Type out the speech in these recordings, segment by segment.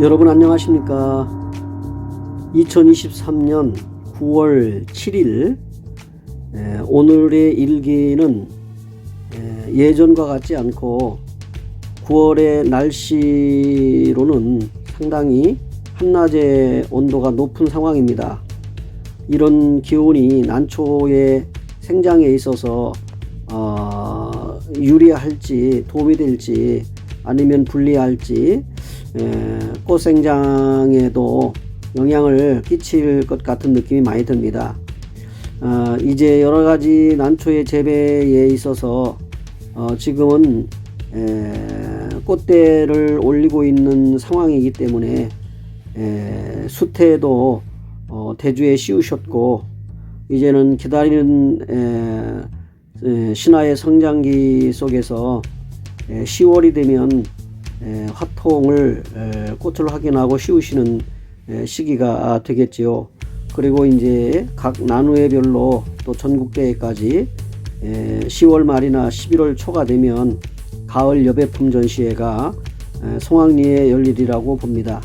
여러분 안녕하십니까? 2023년 9월 7일 에, 오늘의 일기는 에, 예전과 같지 않고 9월의 날씨로는 상당히 한낮의 온도가 높은 상황입니다. 이런 기온이 난초의 생장에 있어서 어, 유리할지 도움이 될지 아니면 불리할지 에, 꽃 생장에도 영향을 끼칠 것 같은 느낌이 많이 듭니다. 어, 이제 여러 가지 난초의 재배에 있어서 어, 지금은 에, 꽃대를 올리고 있는 상황이기 때문에 에, 수태도 어, 대주에 씌우셨고 이제는 기다리는 에, 에, 신화의 성장기 속에서 에, 10월이 되면 에, 화 통을 에, 꽃을 확인하고 씌우시는 에, 시기가 되겠지요. 그리고 이제 각 나누에별로 또 전국대회까지 에, 10월 말이나 11월 초가 되면 가을 여배품 전시회가 에, 송악리에 열리리라고 봅니다.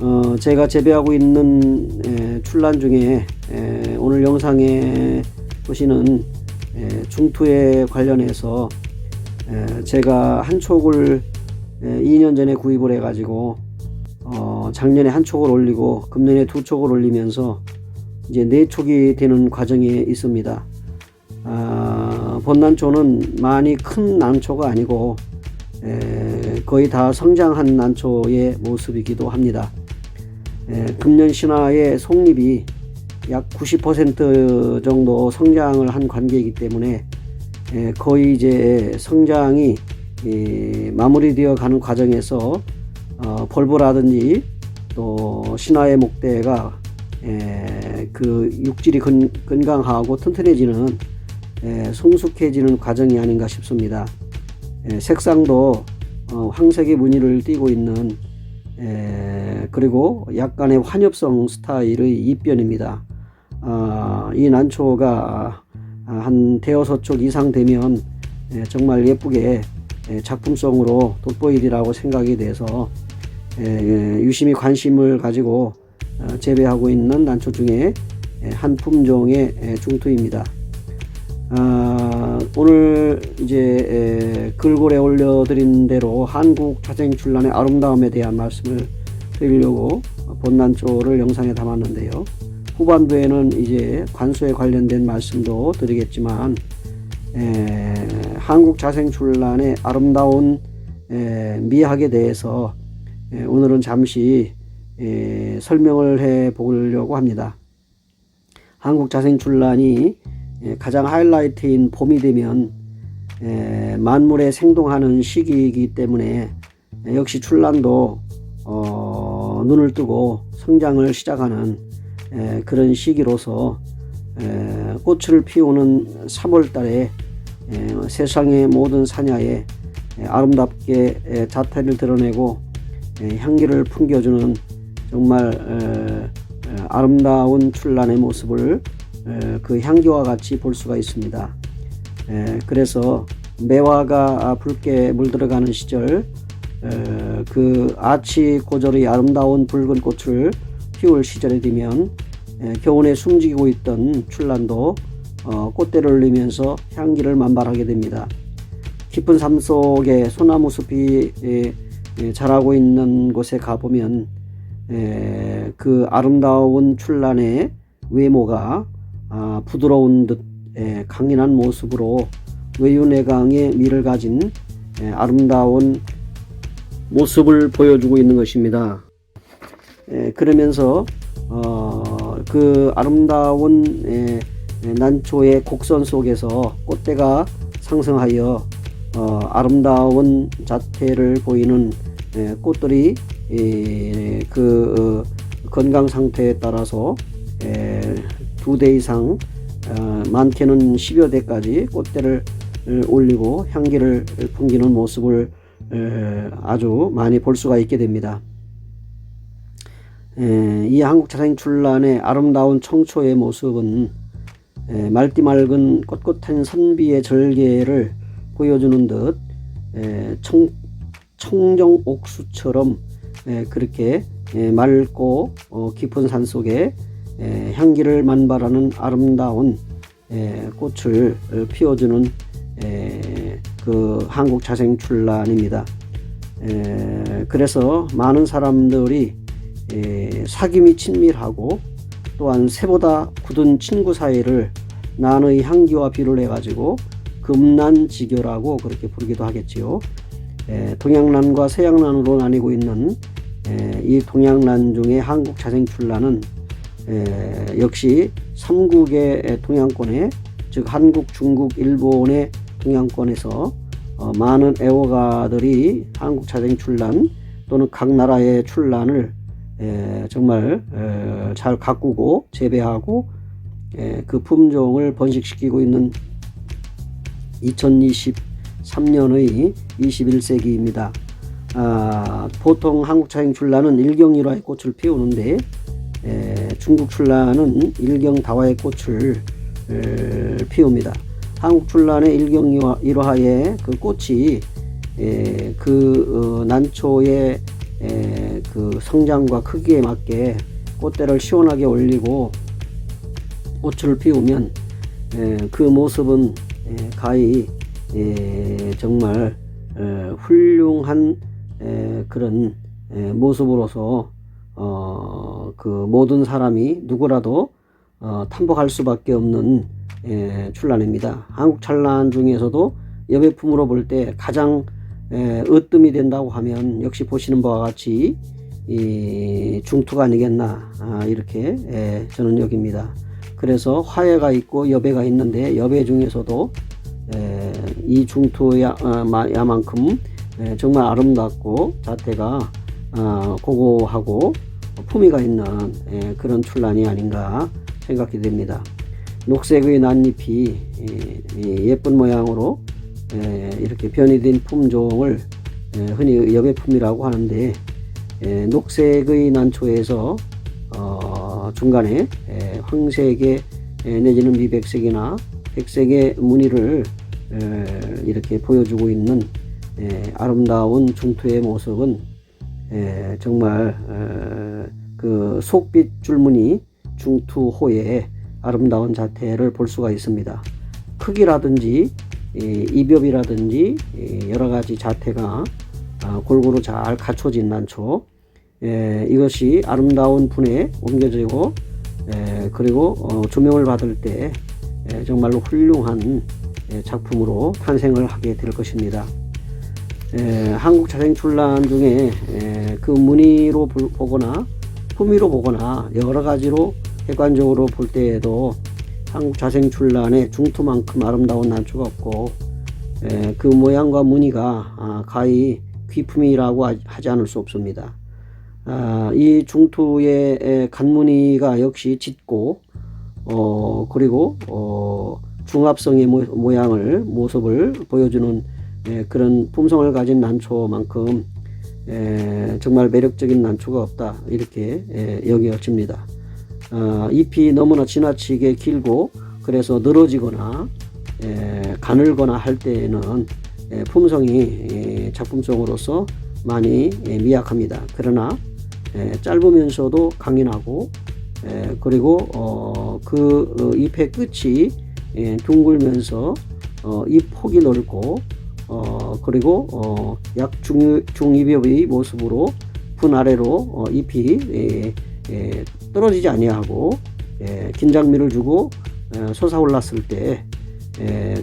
어, 제가 재배하고 있는 에, 출란 중에 에, 오늘 영상에 보시는 에, 중투에 관련해서 에, 제가 한 촉을 에, 2년 전에 구입을 해가지고 어, 작년에 한 촉을 올리고 금년에 두 촉을 올리면서 이제 네 촉이 되는 과정에 있습니다. 아, 본난초는 많이 큰 난초가 아니고 에, 거의 다 성장한 난초의 모습이기도 합니다. 에, 금년 신화의 속립이 약 90% 정도 성장을 한 관계이기 때문에 에, 거의 이제 성장이 이, 마무리되어 가는 과정에서 어, 벌보라든지 또 신화의 목대가 에, 그 육질이 건, 건강하고 튼튼해지는 에, 성숙해지는 과정이 아닌가 싶습니다. 에, 색상도 어, 황색의 무늬를 띠고 있는 에, 그리고 약간의 환엽성 스타일의 잎변입니다. 아, 이 난초가 한 대여섯 쪽 이상 되면 에, 정말 예쁘게 에, 작품성으로 돋보이리라고 생각이 돼서 에, 에, 유심히 관심을 가지고 어, 재배하고 있는 난초 중에 에, 한 품종의 에, 중투입니다. 아, 오늘 이제 에, 글골에 올려드린 대로 한국 자생출란의 아름다움에 대한 말씀을 드리려고 본난초를 영상에 담았는데요. 후반부에는 이제 관수에 관련된 말씀도 드리겠지만 에, 한국 자생출란의 아름다운 에, 미학에 대해서 에, 오늘은 잠시 에, 설명을 해 보려고 합니다. 한국 자생출란이 에, 가장 하이라이트인 봄이 되면 에, 만물에 생동하는 시기이기 때문에 에, 역시 출란도 어, 눈을 뜨고 성장을 시작하는 에, 그런 시기로서 에, 꽃을 피우는 3월 달에 에, 세상의 모든 사냐에 에, 아름답게 에, 자태를 드러내고 에, 향기를 풍겨주는 정말 에, 에, 아름다운 출란의 모습을 에, 그 향기와 같이 볼 수가 있습니다. 에, 그래서 매화가 붉게 물들어가는 시절 에, 그 아치 고절의 아름다운 붉은 꽃을 피울 시절이 되면 에, 겨우내 숨지고 있던 출란도 어, 꽃대를 올리면서 향기를 만발하게 됩니다. 깊은 삶 속에 소나무 숲이 에, 에, 자라고 있는 곳에 가보면 에, 그 아름다운 출란의 외모가 아, 부드러운 듯 에, 강인한 모습으로 외유내강의 미를 가진 에, 아름다운 모습을 보여주고 있는 것입니다. 에, 그러면서 어, 그 아름다운 난초의 곡선 속에서 꽃대가 상승하여 어, 아름다운 자태를 보이는 에, 꽃들이 에, 그 어, 건강 상태에 따라서 두대 이상 어, 많게는 10여 대까지 꽃대를 올리고 향기를 풍기는 모습을 에, 아주 많이 볼 수가 있게 됩니다. 에, 이 한국 자생 출란의 아름다운 청초의 모습은 에, 맑디 맑은 꼿꼿한 선비의 절개를 보여주는 듯 에, 청, 청정 옥수처럼 에, 그렇게 에, 맑고 어, 깊은 산 속에 에, 향기를 만발하는 아름다운 에, 꽃을 어, 피워주는 에, 그 한국 자생 출란입니다. 에, 그래서 많은 사람들이 에, 사귐이 친밀하고 또한 새보다 굳은 친구 사이를 난의 향기와 비를 해가지고 금난지교라고 그렇게 부르기도 하겠지요. 에, 동양난과 서양난으로 나뉘고 있는 에, 이 동양난 중에 한국 자생출란은 에, 역시 삼국의 동양권에 즉 한국, 중국, 일본의 동양권에서 어, 많은 애호가들이 한국 자생출란 또는 각 나라의 출란을 에, 정말 에, 잘 가꾸고 재배하고 에, 그 품종을 번식시키고 있는 2023년의 21세기입니다. 아, 보통 한국 차행 출란은 일경일화의 꽃을 피우는데 에, 중국 출란은 일경다화의 꽃을 에, 피웁니다. 한국 출란의 일경일화의 그 꽃이 에, 그 어, 난초의 에, 그 성장과 크기에 맞게 꽃대를 시원하게 올리고 꽃을 피우면 에, 그 모습은 에, 가히 에, 정말 에, 훌륭한 에, 그런 에, 모습으로서 어, 그 모든 사람이 누구라도 어, 탐복할 수밖에 없는 에, 출란입니다. 한국 찬란 중에서도 여배품으로 볼 때 가장 에, 으뜸이 된다고 하면 역시 보시는 바와 같이 이 중투가 아니겠나 아, 이렇게 에, 저는 여깁니다. 그래서 화해가 있고 여배가 있는데 여배 중에서도 에, 이 중투야만큼 에, 정말 아름답고 자태가 아, 고고하고 품위가 있는 에, 그런 출란이 아닌가 생각이 됩니다. 녹색의 난잎이 이, 이 예쁜 모양으로 에, 이렇게 변이된 품종을 에, 흔히 여배품이라고 하는데 에, 녹색의 난초에서 어, 중간에 에, 황색의 에, 내지는 미백색이나 백색의 무늬를 에, 이렇게 보여주고 있는 에, 아름다운 중투의 모습은 에, 정말 에, 그 속빛 줄무늬 중투호의 아름다운 자태를 볼 수가 있습니다. 크기라든지 이, 이벽이라든지 이 여러 가지 자태가 아, 골고루 잘 갖춰진 난초 에, 이것이 아름다운 분에 옮겨지고 에, 그리고 어, 조명을 받을 때 에, 정말로 훌륭한 에, 작품으로 탄생을 하게 될 것입니다. 에, 한국 자생출란 중에 에, 그 무늬로 볼- 보거나 품위로 보거나 여러 가지로 객관적으로 볼 때에도 한국 자생출란의 중투만큼 아름다운 난초가 없고 에, 그 모양과 무늬가 아, 가히 귀품이라고 하- 하지 않을 수 없습니다. 아, 이 중투의 에, 간무늬가 역시 짙고 어, 그리고 어, 중합성의 모, 모양을 모습을 보여주는 에, 그런 품성을 가진 난초만큼 에, 정말 매력적인 난초가 없다 이렇게 에, 여겨집니다. 아, 잎이 너무나 지나치게 길고 그래서 늘어지거나 에, 가늘거나 할 때에는 에, 품성이 에, 작품성으로서 많이 에, 미약합니다. 그러나 에, 짧으면서도 강인하고 에, 그리고 어, 그 어, 잎의 끝이 에, 둥글면서 어, 잎 폭이 넓고 어, 그리고 어, 약 중, 중입엽의 모습으로 분 아래로 어, 잎이 에, 에, 떨어지지 아니하고 에, 긴장미를 주고 에, 솟아올랐을 때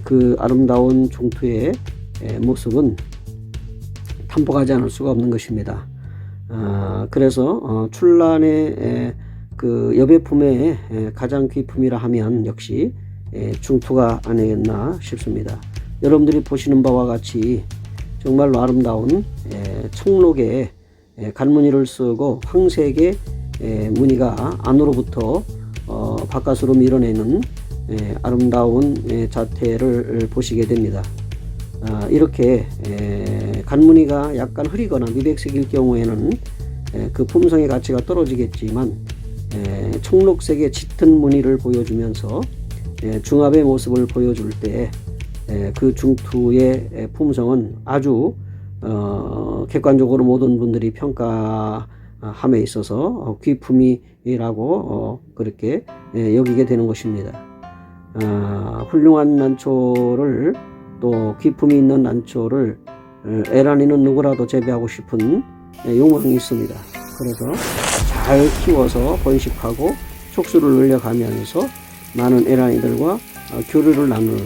그 아름다운 종투의 에, 모습은 탐복하지 않을 수가 없는 것입니다. 아, 그래서 어, 출란의 에, 그 여배품의 에, 가장 귀품이라 하면 역시 에, 중투가 아니겠나 싶습니다. 여러분들이 보시는 바와 같이 정말로 아름다운 에, 청록의 에, 간무늬를 쓰고 황색의 에, 무늬가 안으로부터 어, 바깥으로 밀어내는 에, 아름다운 에, 자태를 보시게 됩니다. 아, 이렇게 에, 간무늬가 약간 흐리거나 미백색일 경우에는 에, 그 품성의 가치가 떨어지겠지만 에, 청록색의 짙은 무늬를 보여주면서 에, 중압의 모습을 보여줄 때 그 중투의 에, 품성은 아주 어, 객관적으로 모든 분들이 평가함에 있어서 어, 귀품이라고 어, 그렇게 예, 여기게 되는 것입니다. 아, 훌륭한 난초를 또 귀품이 있는 난초를 어, 에란이는 누구라도 재배하고 싶은 예, 욕망이 있습니다. 그래서 잘 키워서 번식하고 촉수를 늘려가면서 많은 에란이들과 어, 교류를 나누는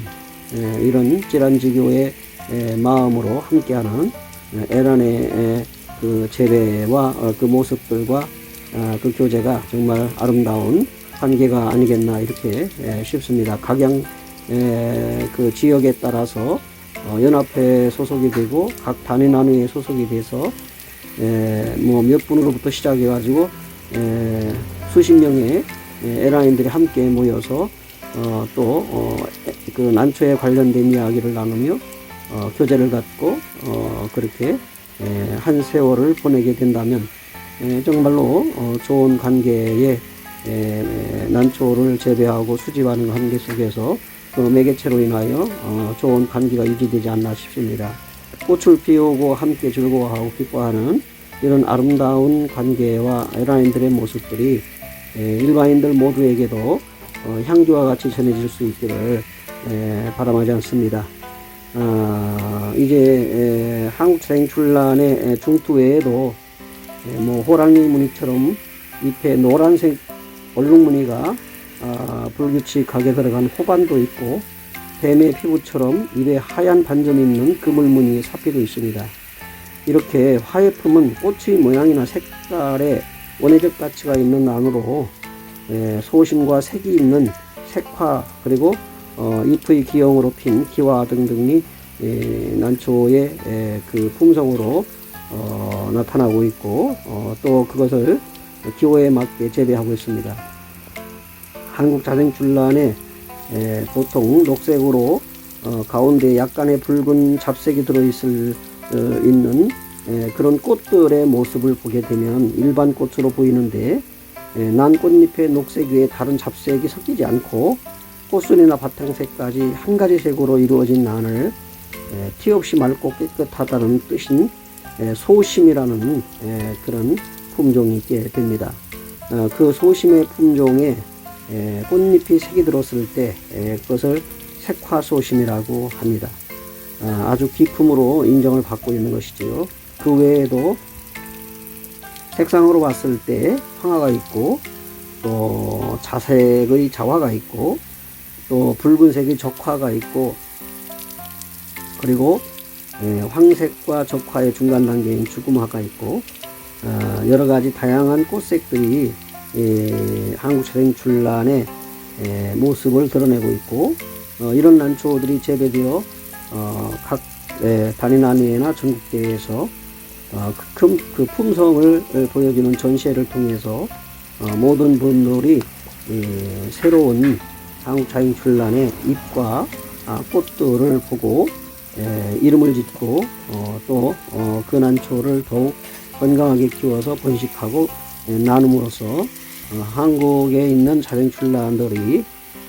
예, 이런 찌란지교의 예, 마음으로 함께하는 예, 에란의 예, 그 재배와 어, 그 모습들과 아, 그 교제가 정말 아름다운 관계가 아니겠나 이렇게 예, 싶습니다. 각양 예, 그 지역에 따라서 어, 연합회 소속이 되고 각 단위 나누에 소속이 돼서 뭐 몇 분으로부터 시작해 가지고 수십 명의 예, 에라인들이 함께 모여서 어, 또그 난초에 관련된 이야기를 나누며 어, 교제를 갖고 어, 그렇게 예, 한 세월을 보내게 된다면 예, 정말로 어, 좋은 관계에 예, 난초를 재배하고 수집하는 관계 속에서 그 매개체로 인하여 어, 좋은 관계가 유지되지 않나 싶습니다. 꽃을 피우고 함께 즐거워하고 기뻐하는 이런 아름다운 관계와 에라인들의 모습들이 예, 일반인들 모두에게도 어, 향기와 같이 전해질 수 있기를 예, 바람하지 않습니다. 아, 이제 에, 한국 자행출란의 에, 중투 외에도 에, 뭐 호랑이 무늬처럼 밑에 노란색 얼룩무늬가 아, 불규칙하게 들어간 호반도 있고 뱀의 피부처럼 입에 하얀 반점이 있는 그물무늬의 사피도 있습니다. 이렇게 화예품은 꽃의 모양이나 색깔에 원예적 가치가 있는 나무로 에, 소심과 색이 있는 색화 그리고 어, 잎의 기형으로 핀 기와 등등이 에, 난초의 에, 그 품성으로 어, 나타나고 있고 어, 또 그것을 기호에 맞게 재배하고 있습니다. 한국 자생출란에 에, 보통 녹색으로 어, 가운데 약간의 붉은 잡색이 들어있을 어, 있는 에, 그런 꽃들의 모습을 보게 되면 일반 꽃으로 보이는데 에, 난 꽃잎의 녹색 위에 다른 잡색이 섞이지 않고 꽃순이나 바탕색까지 한 가지 색으로 이루어진 난을 에, 티 없이 맑고 깨끗하다는 뜻인 에, 소심이라는 에, 그런 품종이 있게 됩니다. 어, 그 소심의 품종에 에, 꽃잎이 색이 들었을 때 에, 그것을 색화소심이라고 합니다. 아, 아주 기품으로 인정을 받고 있는 것이지요. 그 외에도 색상으로 봤을 때 황화가 있고 또 자색의 자화가 있고 또 붉은색의 적화가 있고 그리고 예, 황색과 적화의 중간 단계인 주금화가 있고 어, 여러 가지 다양한 꽃색들이 예, 한국 자생출란의 예, 모습을 드러내고 있고 어, 이런 난초들이 재배되어 어, 각 예, 나뉘나 전국대회에서 어, 그, 금- 그 품성을 에, 보여주는 전시회를 통해서 어, 모든 분들이 예, 새로운 한국 자연출란의 잎과 아, 꽃들을 보고 에, 이름을 짓고 어, 또그 난초를 더욱 건강하게 키워서 번식하고 에, 나눔으로써 어, 한국에 있는 자연출란들이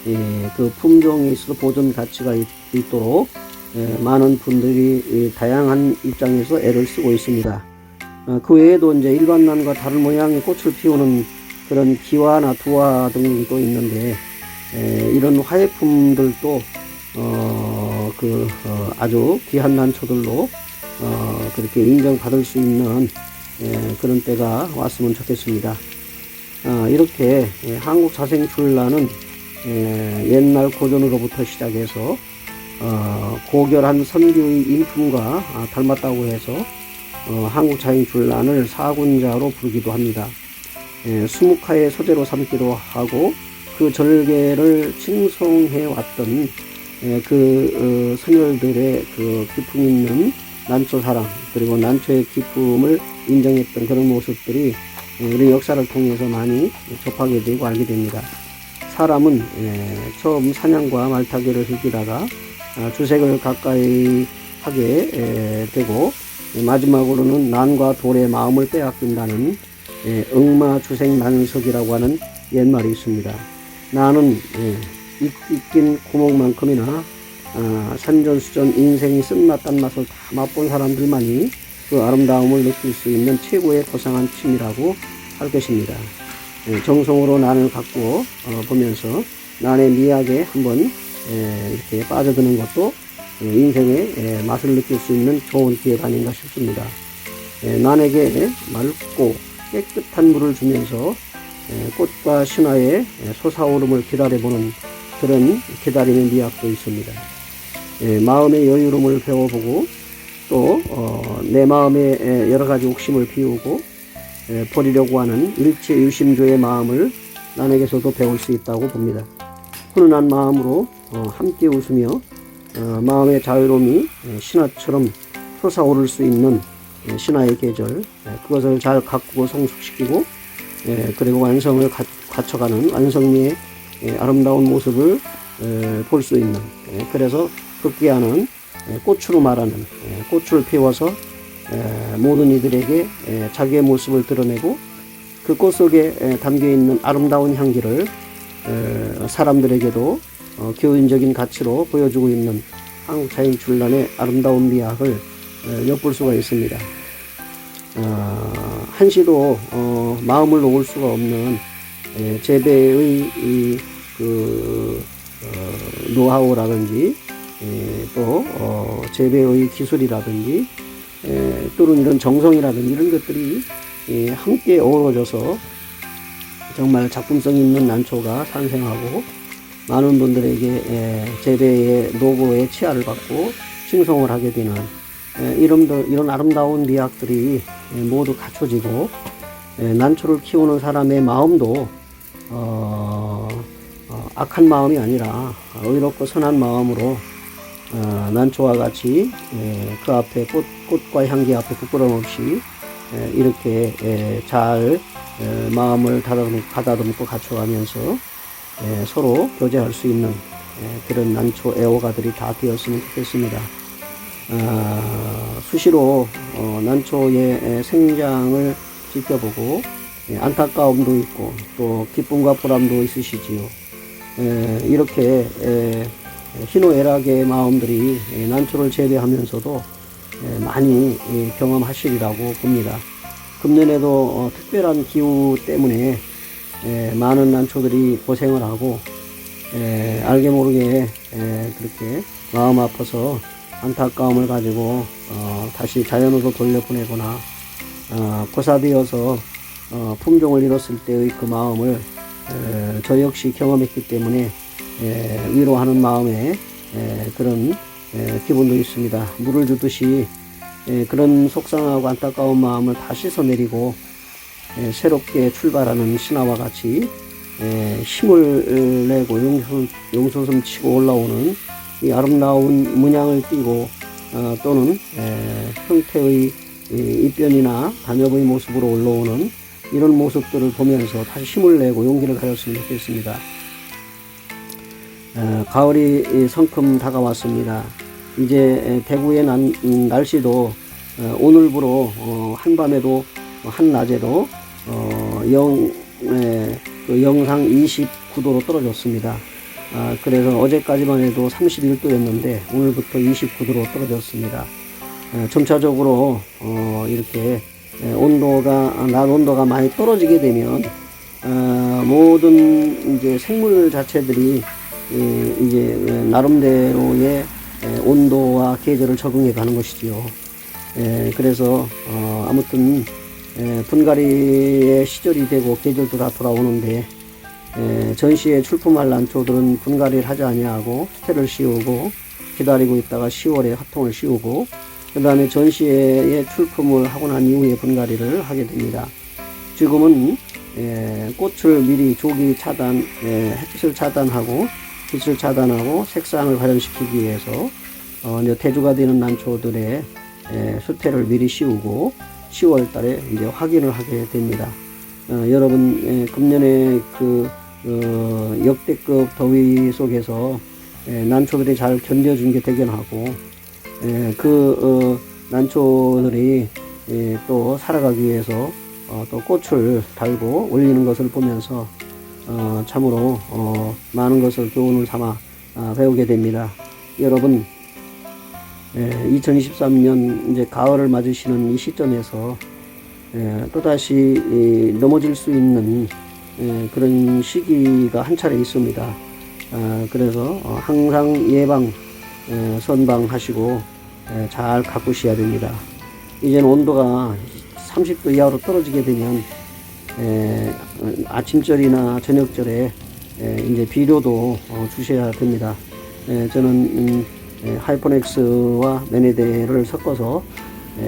예, 그 품종에 있어서 보존 가치가 있, 있도록 예, 많은 분들이 이 다양한 입장에서 애를 쓰고 있습니다. 어, 그 외에도 이제 일반 난과 다른 모양의 꽃을 피우는 그런 기화나 두화 또 있는데 에, 이런 화예품들도 어, 그 어, 아주 귀한 난초들로 어, 그렇게 인정받을 수 있는 에, 그런 때가 왔으면 좋겠습니다. 어, 이렇게 예, 한국 자생출란은 예, 옛날 고전으로부터 시작해서 어, 고결한 선비의 인품과 아, 닮았다고 해서 어, 한국 자연출란을 사군자로 부르기도 합니다. 예, 수묵화의 소재로 삼기도 하고 그 절개를 칭송해 왔던 예, 그 어, 선열들의 그 기품 있는 난초 사랑 그리고 난초의 기품을 인정했던 그런 모습들이 예, 우리 역사를 통해서 많이 접하게 되고 알게 됩니다. 사람은 예, 처음 사냥과 말타기를 즐기다가 아, 주색을 가까이 하게 에, 되고 예, 마지막으로는 난과 돌의 마음을 빼앗긴다는 예, 응마주생난석이라고 하는 옛말이 있습니다. 나는 예, 있- 있긴 구멍만큼이나 어, 산전수전 인생이 쓴맛 단맛을 다 맛본 사람들만이 그 아름다움을 느낄 수 있는 최고의 고상한 취미라고 할 것입니다. 예, 정성으로 난을 갖고 어, 보면서 난의 미학에 한번 예, 이렇게 빠져드는 것도 예, 인생의 예, 맛을 느낄 수 있는 좋은 기회가 아닌가 싶습니다. 예, 난에게 맑고 깨끗한 물을 주면서 예, 꽃과 신화의 예, 솟아오름을 기다려보는 그런 기다림의 미학도 있습니다. 예, 마음의 여유로움을 배워보고 또 어, 내 마음에 예, 여러 가지 옥심을 비우고 예, 버리려고 하는 일체 유심조의 마음을 남에게서도 배울 수 있다고 봅니다. 훈훈한 마음으로 어, 함께 웃으며 어, 마음의 자유로움이 예, 신화처럼 솟아오를 수 있는 예, 신화의 계절 예, 그것을 잘 가꾸고 성숙시키고 예, 그리고 완성을 가, 갖춰가는 완성미의 예, 아름다운 모습을 볼 수 있는 예, 그래서 극기하는 예, 꽃으로 말하는 예, 꽃을 피워서 예, 모든 이들에게 예, 자기의 모습을 드러내고 그 꽃 속에 예, 담겨 있는 아름다운 향기를 에, 사람들에게도 어, 교훈적인 가치로 보여주고 있는 한국 자연 출란의 아름다운 미학을 에, 엿볼 수가 있습니다. 어, 한시도 어, 마음을 놓을 수가 없는 에, 재배의 이, 그 어, 노하우라든지 에, 또 어, 재배의 기술이라든지 에, 또는 이런 정성이라든지 이런 것들이 예, 함께 어우러져서 정말 작품성 있는 난초가 탄생하고 많은 분들에게 에, 재배의 노고의 치아를 받고 칭송을 하게 되는 에, 이런, 이런 아름다운 미학들이 에, 모두 갖춰지고 에, 난초를 키우는 사람의 마음도 어, 어, 악한 마음이 아니라 의롭고 선한 마음으로 어, 난초와 같이 에, 그 앞에 꽃, 꽃과 향기 앞에 부끄럼 없이 에, 이렇게 에, 잘 에, 마음을 가다듬고 갖춰가면서 에, 서로 교제할 수 있는 에, 그런 난초 애호가들이 다 되었으면 좋겠습니다. 아, 수시로 어, 난초의 에, 생장을 지켜보고 에, 안타까움도 있고 또 기쁨과 보람도 있으시지요. 에, 이렇게 에, 희노애락의 마음들이 에, 난초를 재배하면서도 에, 많이 에, 경험하시리라고 봅니다. 금년에도 어, 특별한 기후 때문에 에, 많은 난초들이 고생을 하고 에, 알게 모르게 에, 그렇게 마음 아파서 안타까움을 가지고 어, 다시 자연으로 돌려보내거나 어, 고사되어서 어, 품종을 잃었을 때의 그 마음을 에, 저 역시 경험했기 때문에 에, 위로하는 마음에 에, 그런 에, 기분도 있습니다. 물을 주듯이 에, 그런 속상하고 안타까운 마음을 다 씻어내리고 에, 새롭게 출발하는 신화와 같이 에, 힘을 내고 용솟음, 용솟음 치고 올라오는 이 아름다운 문양을 띠고 어, 또는 에, 형태의 이 입변이나 단엽의 모습으로 올라오는 이런 모습들을 보면서 다시 힘을 내고 용기를 가졌으면 좋겠습니다. 어, 가을이 성큼 다가왔습니다. 이제 에, 대구의 난, 음, 날씨도 어, 오늘부로 어, 한밤에도 한낮에도 어, 영, 에, 그 영상 29도로 떨어졌습니다. 아, 그래서 어제까지만 해도 31도였는데 오늘부터 29도로 떨어졌습니다. 에, 점차적으로 어, 이렇게 에, 온도가 낮 온도가 많이 떨어지게 되면 어, 모든 이제 생물 자체들이 이, 이제 나름대로의 에, 온도와 계절을 적응해 가는 것이지요. 에, 그래서 어, 아무튼 에, 분갈이의 시절이 되고 계절도 다 돌아오는데 에, 전시에 출품할 난초들은 분갈이를 하지 아니하고 스테를 씌우고 기다리고 있다가 10월에 화통을 씌우고 그 다음에 전시회에 출품을 하고 난 이후에 분갈이를 하게 됩니다. 지금은 에, 꽃을 미리 조기 차단, 에, 햇빛을 차단하고 빛을 차단하고 색상을 발현시키기 위해서 어, 이제 대두가 되는 난초들의 에, 수태를 미리 씌우고 10월 달에 이제 확인을 하게 됩니다. 어, 여러분, 에, 금년에 그, 어, 역대급 더위 속에서 에, 난초들이 잘 견뎌준 게 대견하고, 에, 그, 어, 난초들이 에, 또 살아가기 위해서 어, 또 꽃을 달고 올리는 것을 보면서 어, 참으로 어, 많은 것을 교훈을 삼아 아, 배우게 됩니다. 여러분 2023년 이제 가을을 맞으시는 이 시점에서 에, 또다시 이, 넘어질 수 있는 에, 그런 시기가 한 차례 있습니다. 아, 그래서 어, 항상 예방 에, 선방하시고 에, 잘 가꾸셔야 됩니다. 이제는 온도가 30도 이하로 떨어지게 되면 에, 어, 아침절이나 저녁절에 에, 이제 비료도 어, 주셔야 됩니다. 에, 저는 음, 에, 하이퍼넥스와 메네데를 섞어서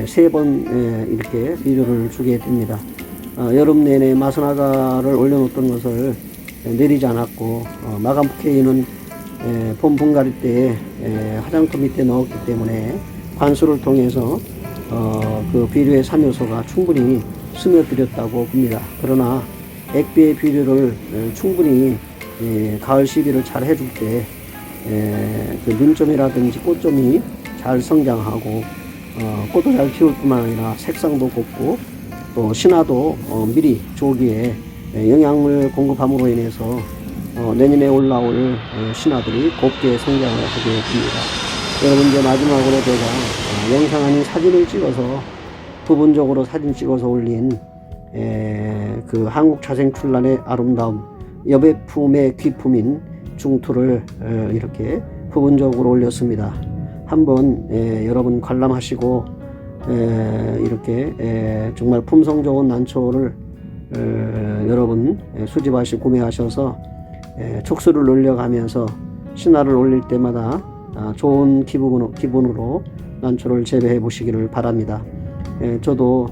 세 번 이렇게 비료를 주게 됩니다. 어, 여름 내내 마스나가를 올려놓던 것을 에, 내리지 않았고 어, 마감 포케이는 에, 봄 분갈이 때 에, 화장터 밑에 넣었기 때문에 관수를 통해서 어, 그 비료의 삼요소가 충분히 스며들었다고 봅니다. 그러나 액비의 비료를 에, 충분히 예, 가을 시비를 잘 해줄 때, 에, 그 눈점이라든지 꽃점이 잘 성장하고, 어, 꽃도 잘 피울 뿐만 아니라 색상도 곱고, 또 신화도 어, 미리 조기에 에, 영양을 공급함으로 인해서 어, 내년에 올라올 어, 신화들이 곱게 성장을 하게 됩니다. 여러분 이제 마지막으로 제가 어, 영상 아닌 사진을 찍어서 부분적으로 사진 찍어서 올린 에, 그 한국 자생 출란의 아름다움 여배품의 귀품인 중투를 에, 이렇게 부분적으로 올렸습니다. 한번 에, 여러분 관람하시고 에, 이렇게 에, 정말 품성 좋은 난초를 에, 여러분 에, 수집하시고 구매하셔서 에, 촉수를 늘려가면서 신화를 올릴 때마다 아, 좋은 기분으로, 기분으로 난초를 재배해 보시기를 바랍니다. 에, 저도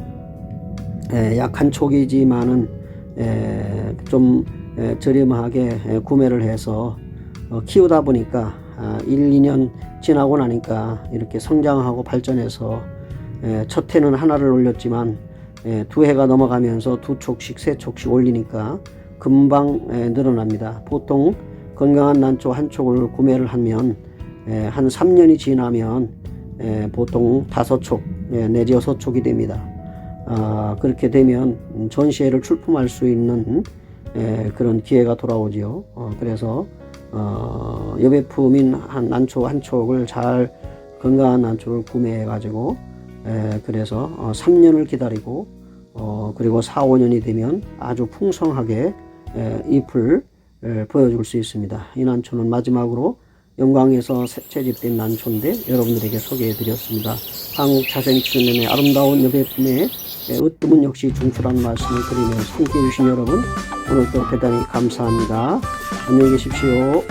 약한 촉이지만은 에, 좀 에, 저렴하게 에, 구매를 해서 어, 키우다 보니까 아, 1, 2년 지나고 나니까 이렇게 성장하고 발전해서 에, 첫 해는 하나를 올렸지만 에, 두 해가 넘어가면서 두 촉씩 세 촉씩 올리니까 금방 에, 늘어납니다. 보통 건강한 난초 한 촉을 구매를 하면 에, 한 3년이 지나면 에, 보통 다섯 촉 에, 내지 여섯 촉이 됩니다. 아, 그렇게 되면 전시회를 출품할 수 있는 에, 그런 기회가 돌아오지요. 어, 그래서 어, 여배품인 한 난초 한 촉을 잘 건강한 난초를 구매해 가지고 에, 그래서 어, 3년을 기다리고 어, 그리고 4, 5년이 되면 아주 풍성하게 에, 잎을 에, 보여줄 수 있습니다. 이 난초는 마지막으로 영광에서 새- 채집된 난초인데 여러분들에게 소개해 드렸습니다. 한국 자생출연의 아름다운 여배품의 에, 으뜸은 역시 중추라는 말씀을 드리면서 함께 해 주신 여러분 오늘도 대단히 감사합니다. 안녕히 계십시오.